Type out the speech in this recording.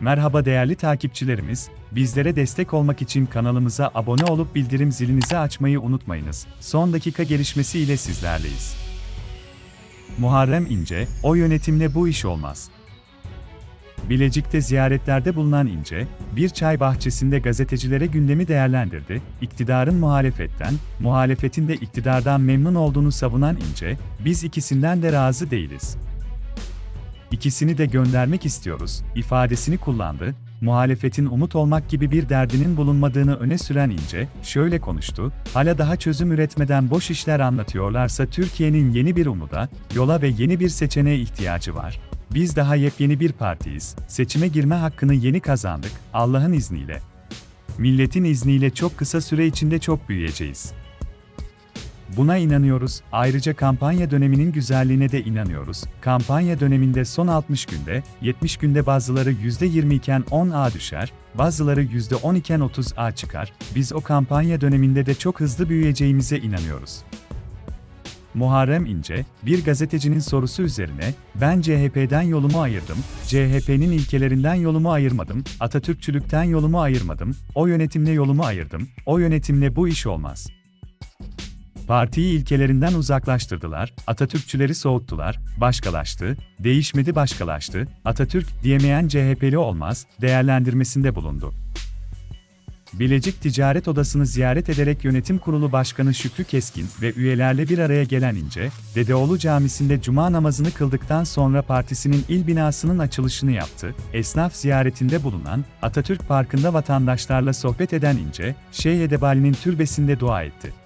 Merhaba değerli takipçilerimiz, bizlere destek olmak için kanalımıza abone olup bildirim zilinizi açmayı unutmayınız. Son dakika gelişmesi ile sizlerleyiz. Muharrem İnce, o yönetimle bu iş olmaz. Bilecik'te ziyaretlerde bulunan İnce, bir çay bahçesinde gazetecilere gündemi değerlendirdi, iktidarın muhalefetten, muhalefetin de iktidardan memnun olduğunu savunan İnce, biz ikisinden de razı değiliz. İkisini de göndermek istiyoruz, ifadesini kullandı, muhalefetin umut olmak gibi bir derdinin bulunmadığını öne süren İnce, şöyle konuştu, hala daha çözüm üretmeden boş işler anlatıyorlarsa Türkiye'nin yeni bir umuda, yola ve yeni bir seçeneğe ihtiyacı var. Biz daha yepyeni bir partiyiz, seçime girme hakkını yeni kazandık, Allah'ın izniyle. Milletin izniyle çok kısa süre içinde çok büyüyeceğiz. Buna inanıyoruz. Ayrıca kampanya döneminin güzelliğine de inanıyoruz. Kampanya döneminde son 60 günde, 70 günde bazıları %20 iken 10A düşer, bazıları %10 iken 30A çıkar. Biz o kampanya döneminde de çok hızlı büyüyeceğimize inanıyoruz. Muharrem İnce, bir gazetecinin sorusu üzerine, ben CHP'den yolumu ayırdım, CHP'nin ilkelerinden yolumu ayırmadım, Atatürkçülükten yolumu ayırmadım, o yönetimle yolumu ayırdım, o yönetimle bu iş olmaz. Partiyi ilkelerinden uzaklaştırdılar, Atatürkçüleri soğuttular, başkalaştı, değişmedi başkalaştı, Atatürk diyemeyen CHP'li olmaz, değerlendirmesinde bulundu. Bilecik Ticaret Odası'nı ziyaret ederek Yönetim Kurulu Başkanı Şükrü Keskin ve üyelerle bir araya gelen İnce, Dedeoğlu Camisi'nde cuma namazını kıldıktan sonra partisinin il binasının açılışını yaptı. Esnaf ziyaretinde bulunan, Atatürk Parkı'nda vatandaşlarla sohbet eden İnce, Şeyh Edebali'nin türbesinde dua etti.